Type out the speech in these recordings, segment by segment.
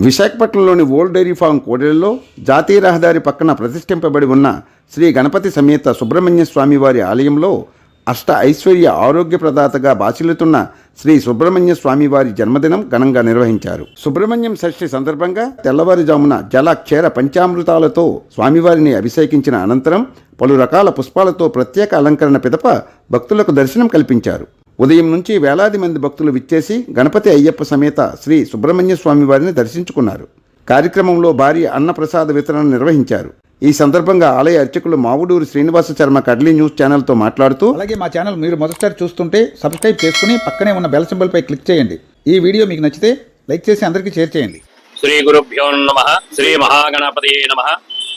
విశాఖపట్నంలోని old dairy farm కోడెలలో జాతీయ రహదారి పక్కన ప్రతిష్ఠింపబడి ఉన్న శ్రీ గణపతి సమేత సుబ్రహ్మణ్య స్వామివారి ఆలయంలో అష్ట ఐశ్వర్య ఆరోగ్య ప్రదాతగా బాసిల్లుతున్న శ్రీ సుబ్రహ్మణ్య స్వామివారి జన్మదినం ఘనంగా నిర్వహించారు. సుబ్రహ్మణ్యం షష్ఠి సందర్భంగా తెల్లవారుజామున జల పంచామృతాలతో స్వామివారిని అభిషేకించిన అనంతరం పలు రకాల పుష్పాలతో ప్రత్యేక అలంకరణ పిదప భక్తులకు దర్శనం కల్పించారు. ఉదయం నుంచి వేలాది మంది భక్తులు విచ్చేసి గణపతి అయ్యప్ప సమేత శ్రీ సుబ్రహ్మణ్య స్వామి వారిని దర్శించుకున్నారు. కార్యక్రమంలో భారీ అన్నప్రసాద వితరణ నిర్వహించారు. ఈ సందర్భంగా ఆలయ అర్చకులు మావుడూరు శ్రీనివాస శర్మ కడ్లీ న్యూస్ ఛానల్తో మాట్లాడుతూ అలాగే మా ఛానల్ మీరు మొదటిసారి చూస్తుంటే సబ్స్క్రైబ్ చేసుకుని పక్కనే ఉన్న బెల్ సింబల్పై క్లిక్ చేయండి. ఈ వీడియో మీకు నచ్చితే లైక్ చేసి అందరికీ షేర్ చేయండి. శ్రీ గురుభ్యో నమ శ్రీ మహాగణపతి నమ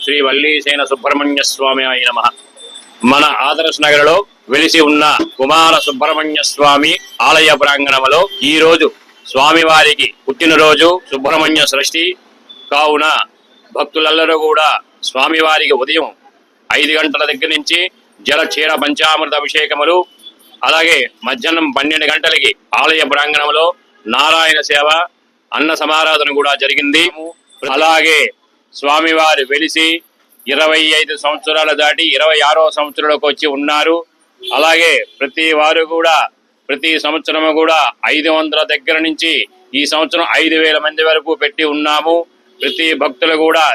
శ్రీ వల్లీసేన సుబ్రహ్మణ్య స్వామి నమ. మన ఆదర్శ నగర్లో వెలిసి ఉన్న కుమార సుబ్రహ్మణ్య స్వామి ఆలయ ప్రాంగణంలో ఈ రోజు స్వామివారికి పుట్టినరోజు సుబ్రహ్మణ్య సృష్టి. కావున భక్తులందరూ కూడా స్వామివారికి ఉదయం ఐదు గంటల దగ్గర నుంచి జల క్షీర పంచామృత అభిషేకములు అలాగే మధ్యాహ్నం పన్నెండు గంటలకి ఆలయ ప్రాంగణంలో నారాయణ సేవ అన్న సమారాధన కూడా జరిగింది. అలాగే స్వామివారు వెలిసి ఇరవై ఐదు సంవత్సరాలు దాటి ఇరవై ఆరో సంవత్సరంలోకి వచ్చి ఉన్నారు. అలాగే ప్రతి వారు కూడా ప్రతి సంవత్సరము కూడా ఐదు వందల దగ్గర నుంచి ఈ సంవత్సరం ఐదు వేల మంది వరకు పెట్టి ఉన్నాము. ప్రతి భక్తులు కూడా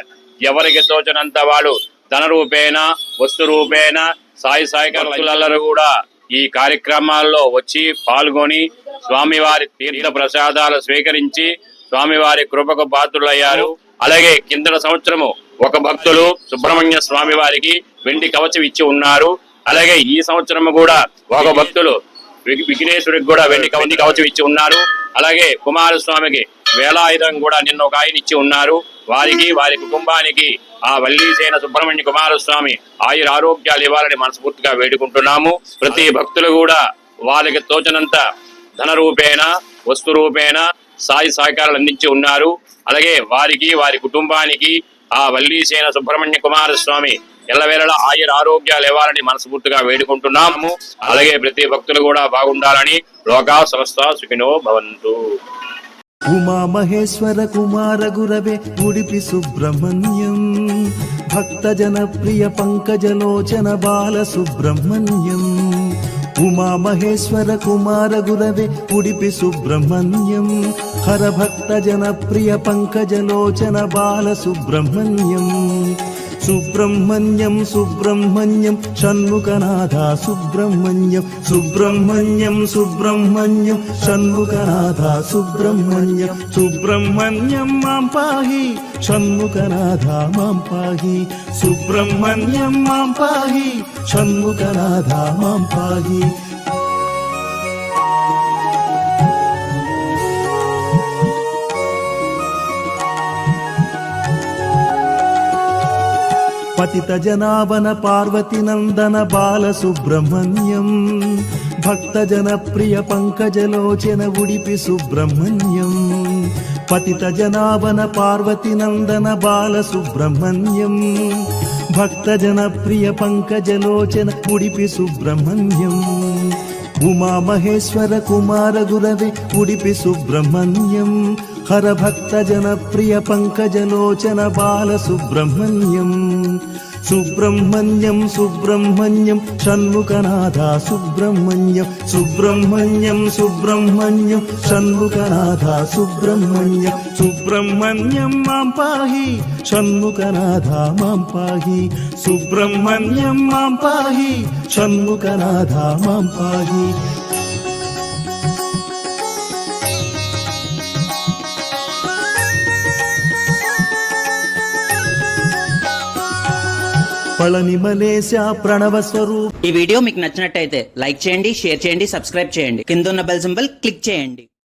ఎవరికి తోచినంత వాళ్ళు ధన రూపేణ వస్తు రూపేణ సాయి సాయికరులందరూ కూడా ఈ కార్యక్రమాల్లో వచ్చి పాల్గొని స్వామివారి తీర్థ ప్రసాదాలు స్వీకరించి స్వామివారి కృపకు పాత్రులయ్యారు. అలాగే కిందన సంవత్సరము ఒక భక్తులు సుబ్రహ్మణ్య స్వామి వారికి వెండి కవచం ఇచ్చి ఉన్నారు. అలాగే ఈ సంవత్సరము కూడా ఒక భక్తులు విఘ్నేశ్వరికి కూడా వెండి కవ- కవచం ఇచ్చి ఉన్నారు. అలాగే కుమారస్వామికి వేలాయుధం కూడా నిన్న ఒక ఆయన ఇచ్చి ఉన్నారు. వారికి వారి కుటుంబానికి ఆ వల్లీసేన సుబ్రహ్మణ్య కుమారస్వామి ఆయుర ఆరోగ్యాలు ఇవ్వాలని మనస్ఫూర్తిగా వేడుకుంటున్నాము. ప్రతి భక్తులు కూడా వారికి తోచినంత ధన రూపేణ వస్తు రూపేణ సాయి సహకారాలు అందించి ఉన్నారు. అలాగే వారికి వారి కుటుంబానికి ఆ వల్లీసేన సుబ్రహ్మణ్య కుమారస్వామి ఎల్లవేళలా ఆయుర ఆరోగ్యాలు ఇవ్వాలని మనస్ఫూర్తిగా వేడుకుంటున్నాము అలాగే ప్రతి భక్తులు కూడా బాగుండాలని లోకా సమస్త సుఖినో భవంతు. ఉమా మహేశ్వర కుమార గురవే ఉడిపి సుబ్రహ్మణ్యం. భక్త జనప్రియ పంకజలోచన బాల సుబ్రహ్మణ్యం. ఉమా మహేశ్వర కుమార గురవే ఉడిపి సుబ్రహ్మణ్యం. హర భక్త జనప్రియ పంకజలోచన బాల సుబ్రహ్మణ్యం. సుబ్రహ్మణ్యం సుబ్రహ్మణ్యం షణ్ముఖనాథ సుబ్రహ్మణ్యం సుబ్రహ్మణ్యం సుబ్రహ్మణ్యం షణ్ముఖనాథ సుబ్రహ్మణ్యం సుబ్రహ్మణ్యం మాం పాహి షణ్ముఖనాథ మాం పాహి సుబ్రహ్మణ్యం మాం పాహి షణ్ముఖనాథ మాం పాహి. పతిత జనావన పార్వతి నందన బాల సుబ్రహ్మణ్యం. భక్త జనప్రియ పంకజలోచన ఉడిపి సుబ్రహ్మణ్యం. పతిత జనావన పార్వతి నందన బాల సుబ్రహ్మణ్యం. భక్త జనప్రియ పంకజలోచన ఉడిపి సుబ్రహ్మణ్యం. ఉమామహేశ్వర కుమార గురవే ఉడిపి సుబ్రహ్మణ్యం. హర భక్త జనప్రియ పంకజలోచన బాల సుబ్రహ్మణ్యం సుబ్రహ్మణ్యం సుబ్రహ్మణ్యం షణ్ముఖనాథ సుబ్రహ్మణ్యం సుబ్రహ్మణ్యం సుబ్రహ్మణ్యం షణ్ముఖనాథ సుబ్రహ్మణ్యం సుబ్రహ్మణ్యం మాం పాహి షణ్ముఖనాథ మాం పాహి సుబ్రహ్మణ్యం మాం పాహి షణ్ముఖనాథ పళని ప్రణవ స్వరూప్ ఈ వీడియో మీకు నచ్చినట్టయితే లైక్ చేయండి షేర్ చేయండి సబ్స్క్రైబ్ చేయండి. కింద ఉన్న బెల్ సింబల్ క్లిక్ చేయండి.